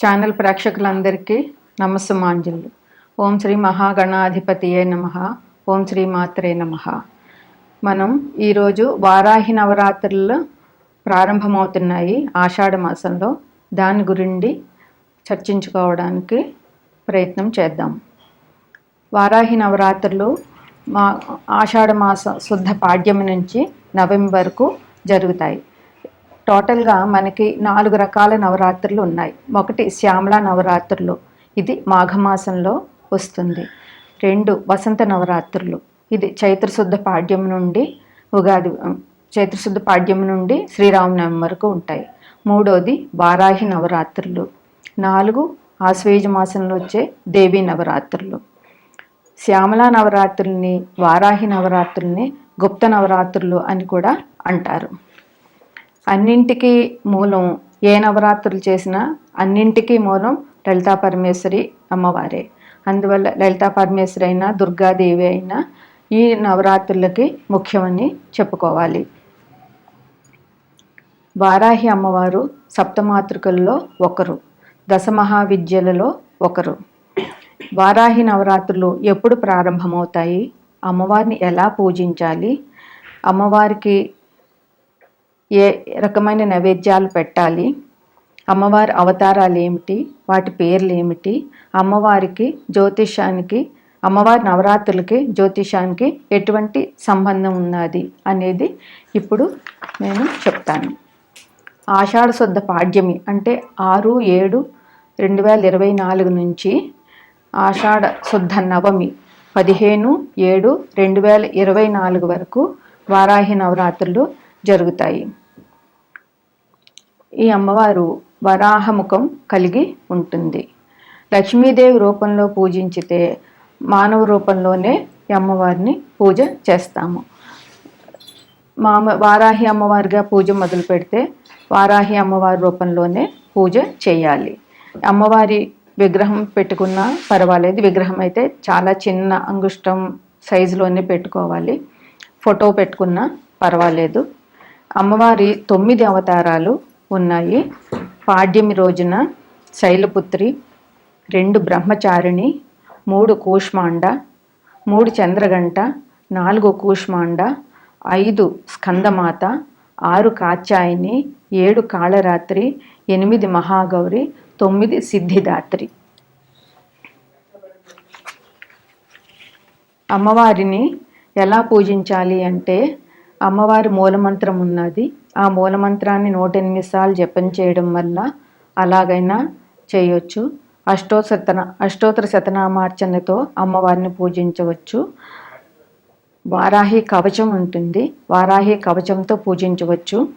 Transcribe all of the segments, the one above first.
Channel ప్రేక్షకులందరికీ నమస్సుమాంజలు. ఓం శ్రీ మహాగణాధిపతియే నమ. ఓం శ్రీ మాత్రే నమ. మనం ఈరోజు వారాహి నవరాత్రులు ప్రారంభమవుతున్నాయి ఆషాఢ మాసంలో. దాని గురించి చర్చించుకోవడానికి ప్రయత్నం చేద్దాం. వారాహి నవరాత్రులు మా ఆషాఢ మాసం శుద్ధ పాడ్యం నుంచి నవంబర్ వరకు జరుగుతాయి. టోటల్గా మనకి నాలుగు రకాల నవరాత్రులు ఉన్నాయి. ఒకటి శ్యామల నవరాత్రులు. ఇది మాఘమాసంలో వస్తుంది. రెండు వసంత నవరాత్రులు. ఇది చైత్రశుద్ధ పాడ్యం నుండి ఉగాది చైత్రశుద్ధ పాడ్యం నుండి శ్రీరామనవమి వరకు ఉంటాయి. మూడోది వారాహి నవరాత్రులు. నాలుగు ఆశ్వేజ మాసంలో వచ్చే దేవీ నవరాత్రులు. శ్యామల నవరాత్రుల్ని వారాహి నవరాత్రుల్ని గుప్త నవరాత్రులు అని కూడా అంటారు. అన్నింటికీ మూలం ఏ నవరాత్రులు చేసినా అన్నింటికీ మూలం లలితా పరమేశ్వరి అమ్మవారే. అందువల్ల లలితా పరమేశ్వరి అయినా దుర్గాదేవి అయినా ఈ నవరాత్రులకి ముఖ్యమని చెప్పుకోవాలి. వారాహి అమ్మవారు సప్తమాతృకల్లో ఒకరు దశమహావిద్యలలో ఒకరు. వారాహి నవరాత్రులు ఎప్పుడు ప్రారంభమవుతాయి? అమ్మవారిని ఎలా పూజించాలి? అమ్మవారికి ఏ రకమైన నైవేద్యాలు పెట్టాలి? అమ్మవారి అవతారాలు ఏమిటి వాటి పేర్లు ఏమిటి అమ్మవారికి జ్యోతిషానికి అమ్మవారి నవరాత్రులకి జ్యోతిషానికి ఎటువంటి సంబంధం ఉన్నది అనేది ఇప్పుడు నేను చెప్తాను. ఆషాఢ శుద్ధ పాడ్యమి అంటే ఆరు ఏడు రెండు వేల ఇరవై నాలుగు నుంచి ఆషాఢ శుద్ధ నవమి పదిహేను ఏడు రెండు వేల ఇరవై నాలుగు వరకు వారాహి నవరాత్రులు జరుగుతాయి. ఈ అమ్మవారు వరాహముఖం కలిగి ఉంటుంది. లక్ష్మీదేవి రూపంలో పూజించితే మానవ రూపంలోనే ఈ అమ్మవారిని పూజ చేస్తాము. మామ వారాహి అమ్మవారిగా పూజ మొదలు పెడితే వారాహి అమ్మవారి రూపంలోనే పూజ చేయాలి. అమ్మవారి విగ్రహం పెట్టుకున్నా పర్వాలేదు. విగ్రహం అయితే చాలా చిన్న అంగుష్టం సైజులోనే పెట్టుకోవాలి. ఫోటో పెట్టుకున్నా పర్వాలేదు. అమ్మవారి తొమ్మిది అవతారాలు ఉన్నాయి. పాడ్యమి రోజున శైలపుత్రి రెండు బ్రహ్మచారిణి మూడు కూష్మాండ మూడు చంద్రగంట నాలుగు కూష్మాండ ఐదు స్కందమాత ఆరు కాచాయిని ఏడు కాళరాత్రి ఎనిమిది మహాగౌరి తొమ్మిది సిద్ధిదాత్రి. అమ్మవారిని ఎలా పూజించాలి అంటే అమ్మవారి మూలమంత్రం ఉన్నది. ఆ మూలమంత్రాన్ని నూట ఎనిమిది సార్లు జపం చేయడం వల్ల అలాగైనా చేయొచ్చు. అష్టోత్తర అష్టోత్తర శతనామార్చనతో అమ్మవారిని పూజించవచ్చు. వారాహి కవచం ఉంటుంది. వారాహి కవచంతో పూజించవచ్చు.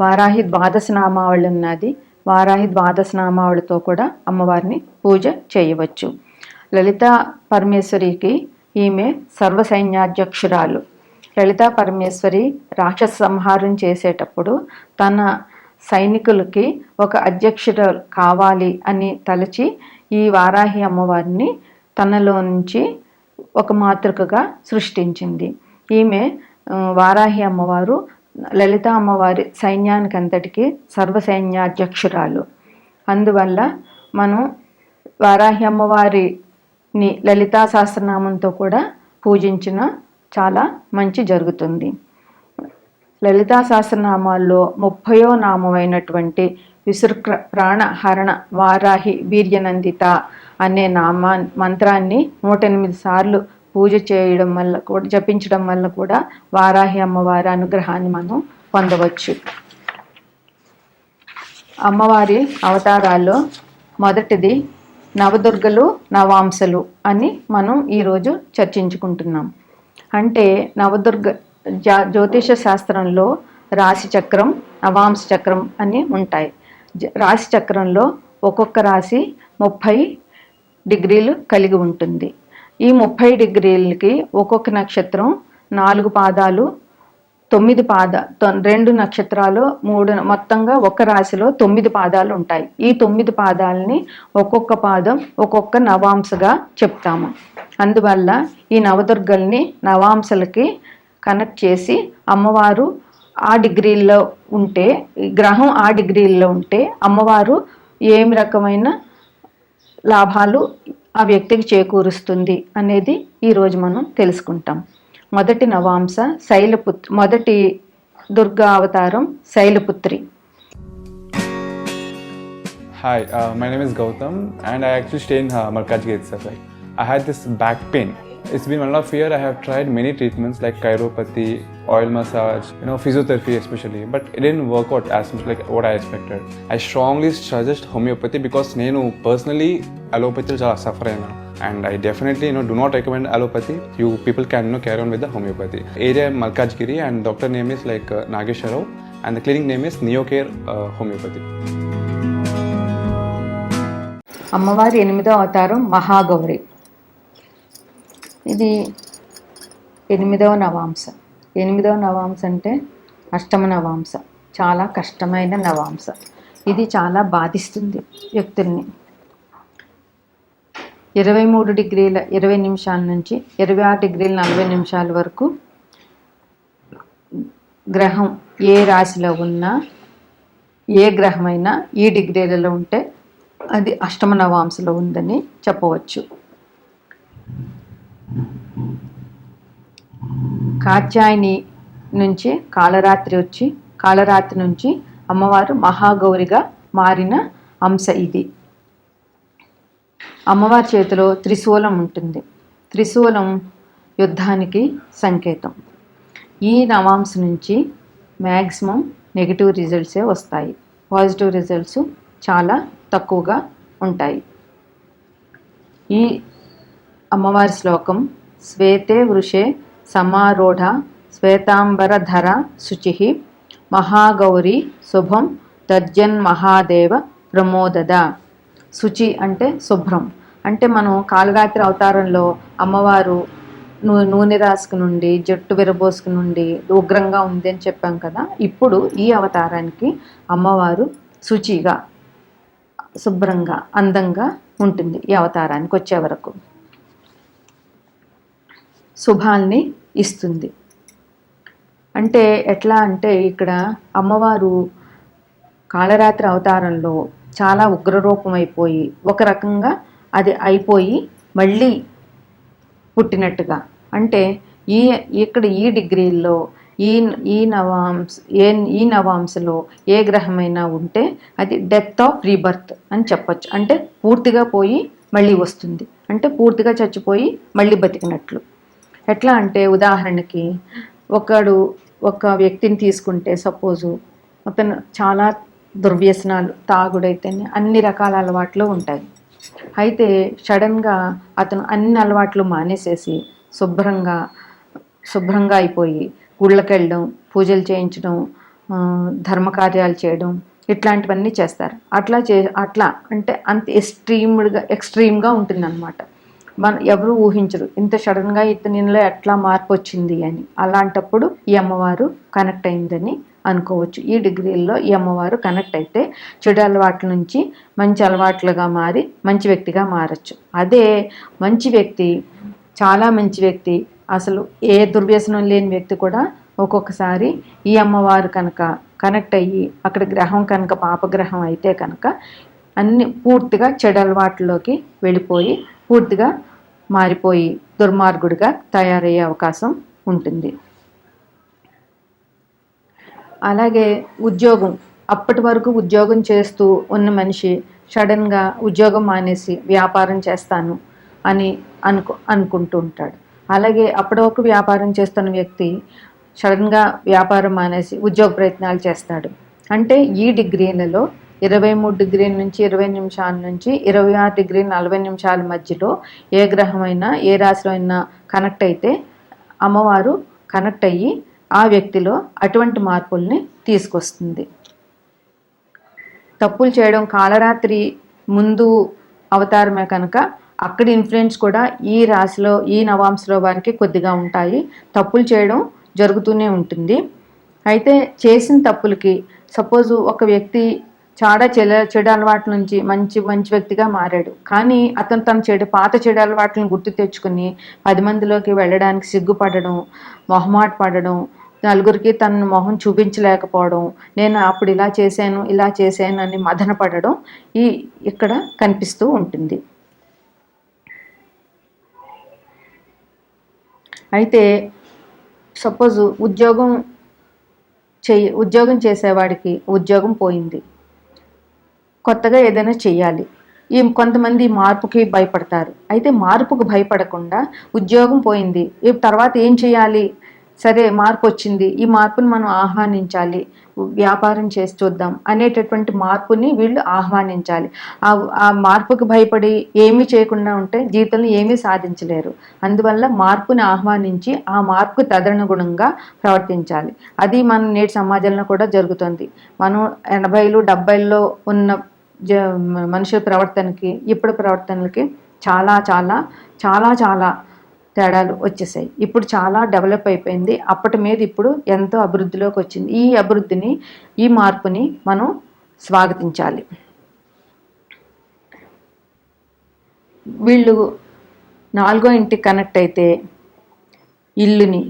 వారాహి ద్వాదశ నామావళి ఉన్నది. వారాహి ద్వాదశ నామావళితో కూడా అమ్మవారిని పూజ చేయవచ్చు. లలిత పరమేశ్వరికి ఈమె సర్వసైన్యాధ్యక్షురాలు. లలితా పరమేశ్వరి రాక్షస సంహారం చేసేటప్పుడు తన సైనికులకి ఒక అధ్యక్షుడు కావాలి అని తలచి ఈ వారాహి అమ్మవారిని తనలో నుంచి ఒక మాతృకగా సృష్టించింది. ఈమె వారాహి అమ్మవారు లలిత అమ్మవారి సైన్యానికి అంతటికి సర్వసైన్యాధ్యక్షురాలు. అందువల్ల మనం వారాహి అమ్మవారిని లలితా సహస్రనామంతో కూడా పూజించిన చాలా మంచి జరుగుతుంది. లలితా సహస్రనామాల్లో ముప్పయో నామమైనటువంటి విసృక్ర ప్రాణహరణ వారాహి వీర్యనందిత అనే నామా మంత్రాన్ని నూట ఎనిమిది సార్లు పూజ చేయడం వల్ల కూడా జపించడం వల్ల కూడా వారాహి అమ్మవారి అనుగ్రహాన్ని మనం పొందవచ్చు. అమ్మవారి అవతారాల్లో మొదటిది నవదుర్గలు నవాంశలు అని మనం ఈరోజు చర్చించుకుంటున్నాం. అంటే నవదుర్గ జ్యోతిష శాస్త్రంలో రాశి చక్రం నవాంశ చక్రం అని ఉంటాయి. రాశి చక్రంలో ఒక్కొక్క రాశి ముప్పై డిగ్రీలు కలిగి ఉంటుంది. ఈ ముప్పై డిగ్రీలకి ఒక్కొక్క నక్షత్రం నాలుగు పాదాలు తొమ్మిది పాద రెండు నక్షత్రాలు మూడు మొత్తంగా ఒక రాశిలో తొమ్మిది పాదాలు ఉంటాయి. ఈ తొమ్మిది పాదాలని ఒక్కొక్క పాదం ఒక్కొక్క నవాంశగా చెప్తాము. అందువల్ల ఈ నవదుర్గల్ని నవాంశలకి కనెక్ట్ చేసి అమ్మవారు ఆ డిగ్రీల్లో ఉంటే గ్రహం ఆ డిగ్రీల్లో ఉంటే అమ్మవారు ఏమి రకమైన లాభాలు ఆ వ్యక్తికి చేకూరుస్తుంది అనేది ఈరోజు మనం తెలుసుకుంటాం. మొదటి నవాంస శైలపుత్రి మొదటి దుర్గా అవతారం Shailaputri hi my name is Gautam and I actually stay in Markaz gate sir I had this back pain It's been one and a half year. I have tried many treatments like chiropathy, oil massage, you know, physiotherapy especially, but it didn't work out as much like what I expected. I strongly suggest homeopathy because నేను personally allopathy చాలా suffer అయినా and I definitely you know do not recommend allopathy. You people can you know carry on with the homeopathy. Area Malkajgiri and doctor name is like uh, Nagesha Rao and the clinic name is Neocare uh, Homeopathy. అమ్మవారి ఎనిమిదో అవతారం మహాగౌరి ఇది ఎనిమిదవ నవాంశ. ఎనిమిదవ నవాంశ అంటే అష్టమ నవాంశ. చాలా కష్టమైన నవాంశ. ఇది చాలా బాధిస్తుంది వ్యక్తుల్ని. ఇరవై మూడు డిగ్రీల ఇరవై నిమిషాల నుంచి ఇరవై ఆరు డిగ్రీల నలభై నిమిషాల వరకు గ్రహం ఏ రాశిలో ఉన్నా ఏ గ్రహమైనా ఈ డిగ్రీలలో ఉంటే అది అష్టమ నవాంశలో ఉందని చెప్పవచ్చు. కాత్యాయని నుంచి కాళరాత్రి వచ్చి కాళరాత్రి నుంచి అమ్మవారు మహాగౌరిగా మారిన అంశ ఇది. అమ్మవారి చేతిలో త్రిశూలం ఉంటుంది. త్రిశూలం యుద్ధానికి సంకేతం. ఈ నవాంశ నుంచి మ్యాక్సిమం నెగిటివ్ రిజల్ట్సే వస్తాయి. పాజిటివ్ రిజల్ట్స్ చాలా తక్కువగా ఉంటాయి. ఈ అమ్మవారి శ్లోకం శ్వేతే వృషే సమారూఢ శ్వేతాంబరధర శుచి మహాగౌరి శుభం తర్జన్ మహాదేవ ప్రమోదద. శుచి అంటే శుభ్రం. అంటే మనం కాళరాత్రి అవతారంలో అమ్మవారు నూ నూనె రాసుకు నుండి జట్టు విరబోసుకు నుండి ఉగ్రంగా ఉంది అని చెప్పాం కదా ఇప్పుడు ఈ అవతారానికి అమ్మవారు శుచిగా శుభ్రంగా అందంగా ఉంటుంది ఈ అవతారానికి వచ్చే వరకు. శుభాల్ని ఇస్తుంది. అంటే ఎట్లా అంటే ఇక్కడ అమ్మవారు కాళరాత్రి అవతారంలో చాలా ఉగ్రరూపం అయిపోయి ఒక రకంగా అది అయిపోయి మళ్ళీ పుట్టినట్టుగా. అంటే ఈ ఇక్కడ ఈ డిగ్రీల్లో ఈ ఈ నవాంశ ఏ ఈ నవాంశలో ఏ గ్రహమైనా ఉంటే అది డెత్ ఆఫ్ రీబర్త్ అని చెప్పొచ్చు. అంటే పూర్తిగా పోయి మళ్ళీ వస్తుంది. అంటే పూర్తిగా చచ్చిపోయి మళ్ళీ బతికినట్లు. ఎట్లా అంటే ఉదాహరణకి ఒకడు ఒక వ్యక్తిని తీసుకుంటే సపోజు అతను చాలా దుర్వ్యసనాలు తాగుడైతేనే అన్ని రకాల అలవాట్లు ఉంటాయి. అయితే సడన్గా అతను అన్ని అలవాట్లు మానేసేసి శుభ్రంగా శుభ్రంగా అయిపోయి గుళ్ళకెళ్ళడం పూజలు చేయించడం ధర్మకార్యాలు చేయడం ఇట్లాంటివన్నీ చేస్తారు. అట్లా చే అట్లా అంటే అంత ఎక్స్ట్రీమ్గా ఎక్స్ట్రీమ్గా ఉంటుందన్నమాట. మన ఎవరు ఊహించరు. ఇంత సడన్గా ఇతనిలో ఎట్లా మార్పు వచ్చింది అని. అలాంటప్పుడు ఈ అమ్మవారు కనెక్ట్ అయిందని అనుకోవచ్చు. ఈ డిగ్రీల్లో ఈ అమ్మవారు కనెక్ట్ అయితే చెడు అలవాట్ల నుంచి మంచి అలవాట్లుగా మారి మంచి వ్యక్తిగా మారచ్చు. అదే మంచి వ్యక్తి చాలా మంచి వ్యక్తి అసలు ఏ దుర్వ్యసనం లేని వ్యక్తి కూడా ఒక్కొక్కసారి ఈ అమ్మవారు కనుక కనెక్ట్ అయ్యి అక్కడ గ్రహం కనుక పాపగ్రహం అయితే కనుక అన్ని పూర్తిగా చెడు అలవాట్లలోకి వెళ్ళిపోయి పూర్తిగా మారిపోయి దుర్మార్గుడిగా తయారయ్యే అవకాశం ఉంటుంది. అలాగే ఉద్యోగం. అప్పటి వరకు ఉద్యోగం చేస్తూ ఉన్న మనిషి సడన్గా ఉద్యోగం మానేసి వ్యాపారం చేస్తాను అని అనుకు అనుకుంటూ ఉంటాడు. అలాగే అప్పటివరకు వ్యాపారం చేస్తున్న వ్యక్తి సడన్గా వ్యాపారం మానేసి ఉద్యోగ ప్రయత్నాలు చేస్తాడు. అంటే ఈ డిగ్రీలలో ఇరవై మూడు డిగ్రీల నుంచి ఇరవై నిమిషాల నుంచి ఇరవై ఆరు డిగ్రీ నలభై నిమిషాల మధ్యలో ఏ గ్రహమైనా ఏ రాశిలో అయినా కనెక్ట్ అయితే అమ్మవారు కనెక్ట్ అయ్యి ఆ వ్యక్తిలో అటువంటి మార్పుల్ని తీసుకొస్తుంది. తప్పులు చేయడం కాలరాత్రి ముందు అవతారమే కనుక అక్కడి ఇన్ఫ్లుయెన్స్ కూడా ఈ రాశిలో ఈ నవాంశలో వారికి కొద్దిగా ఉంటాయి. తప్పులు చేయడం జరుగుతూనే ఉంటుంది. అయితే చేసిన తప్పులకి సపోజ్ ఒక వ్యక్తి చాలా చెడ చెడు అలవాట్ల నుంచి మంచి మంచి వ్యక్తిగా మారాడు. కానీ అతను తన చెడు పాత చెడు అలవాట్లను గుర్తు తెచ్చుకుని పది మందిలోకి వెళ్ళడానికి సిగ్గుపడడం మొహమాట పడడం నలుగురికి తన మొహం చూపించలేకపోవడం నేను అప్పుడు ఇలా చేశాను ఇలా చేశాను అని మదన పడడం ఈ ఇక్కడ కనిపిస్తూ ఉంటుంది. అయితే సపోజ్ ఉద్యోగం చెయ్యి ఉద్యోగం చేసేవాడికి ఉద్యోగం పోయింది. కొత్తగా ఏదైనా చేయాలి ఈ కొంతమంది మార్పుకి భయపడతారు. అయితే మార్పుకు భయపడకుండా ఉద్యోగం పోయింది. తర్వాత ఏం చేయాలి సరే మార్పు వచ్చింది ఈ మార్పుని మనం ఆహ్వానించాలి. వ్యాపారం చేసి చూద్దాం అనేటటువంటి మార్పుని వీళ్ళు ఆహ్వానించాలి. ఆ మార్పుకి మార్పుకు భయపడి ఏమీ చేయకుండా ఉంటే జీవితంలో ఏమీ సాధించలేరు. అందువల్ల మార్పుని ఆహ్వానించి ఆ మార్పుకు తదనుగుణంగా ప్రవర్తించాలి. అది మన నేటి సమాజంలో కూడా జరుగుతుంది. మనం ఎనభైలు డెబ్బైల్లో ఉన్న జ మనుషుల ప్రవర్తనకి ఇప్పుడు ప్రవర్తనలకి చాలా చాలా చాలా చాలా తేడాలు వచ్చేసాయి. ఇప్పుడు చాలా డెవలప్ అయిపోయింది. అప్పటి మీద ఇప్పుడు ఎంతో అభివృద్ధిలోకి వచ్చింది. ఈ అభివృద్ధిని ఈ మార్పుని మనం స్వాగతించాలి. వీళ్ళు నాలుగో ఇంటికి కనెక్ట్ అయితే ఇల్లుని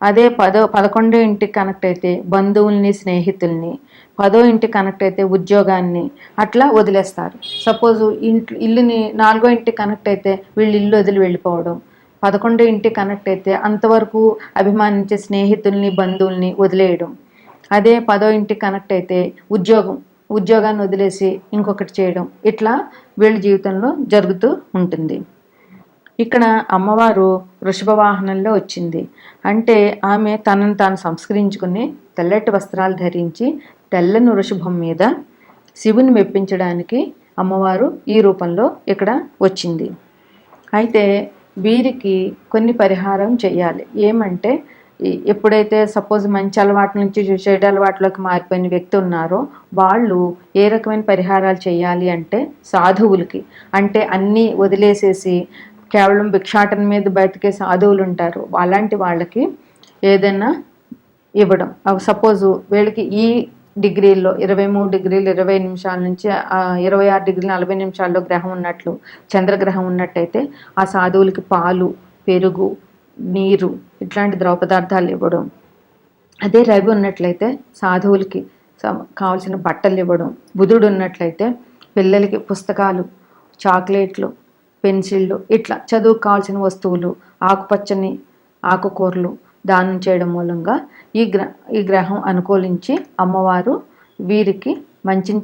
అదే పదో పదకొండో ఇంటికి కనెక్ట్ అయితే బంధువుల్ని స్నేహితుల్ని పదో ఇంటికి కనెక్ట్ అయితే ఉద్యోగాన్ని అట్లా వదిలేస్తారు. సపోజ్ ఇంట్లో ఇల్లుని నాలుగో ఇంటికి కనెక్ట్ అయితే వీళ్ళు ఇల్లు వదిలి వెళ్ళిపోవడం. పదకొండో ఇంటికి కనెక్ట్ అయితే అంతవరకు అభిమానించే స్నేహితుల్ని బంధువుల్ని వదిలేయడం. అదే పదో ఇంటికి కనెక్ట్ అయితే ఉద్యోగం ఉద్యోగాన్ని వదిలేసి ఇంకొకటి చేయడం. ఇట్లా వీళ్ళ జీవితంలో జరుగుతూ ఉంటుంది. ఇక్కడ అమ్మవారు వృషభ వాహనంలో వచ్చింది. అంటే ఆమె తనను తాను సంస్కరించుకుని తెల్లటి వస్త్రాలు ధరించి తెల్లని వృషభం మీద శివుని మెప్పించడానికి అమ్మవారు ఈ రూపంలో ఇక్కడ వచ్చింది. అయితే వీరికి కొన్ని పరిహారం చేయాలి. ఏమంటే ఎప్పుడైతే సపోజ్ మంచి అలవాటు నుంచి చెడు అలవాట్లోకి మారిపోయిన వ్యక్తి ఉన్నారో వాళ్ళు ఏ రకమైన పరిహారాలు చేయాలి అంటే సాధువులకి అంటే అన్నీ వదిలేసేసి కేవలం భిక్షాటన మీద బతికే సాధువులు ఉంటారు అలాంటి వాళ్ళకి ఏదైనా ఇవ్వడం. సపోజ్ వీళ్ళకి ఈ డిగ్రీల్లో ఇరవై మూడు డిగ్రీలు ఇరవై నిమిషాల నుంచి ఇరవై ఆరు డిగ్రీలు నలభై నిమిషాల్లో గ్రహం ఉన్నట్లు చంద్రగ్రహం ఉన్నట్టయితే ఆ సాధువులకి పాలు పెరుగు నీరు ఇట్లాంటి ద్రవ పదార్థాలు ఇవ్వడం. అదే రవి ఉన్నట్లయితే సాధువులకి కావాల్సిన బట్టలు ఇవ్వడం. బుధుడు ఉన్నట్లయితే పిల్లలకి పుస్తకాలు చాక్లెట్లు పెన్సిళ్ళు ఇట్లా చదువుకు కావాల్సిన వస్తువులు ఆకుపచ్చని ఆకుకూరలు దానం చేయడం మూలంగా ఈ గ్ర ఈ గ్రహం అనుకూలించి అమ్మవారు వీరికి మంచిని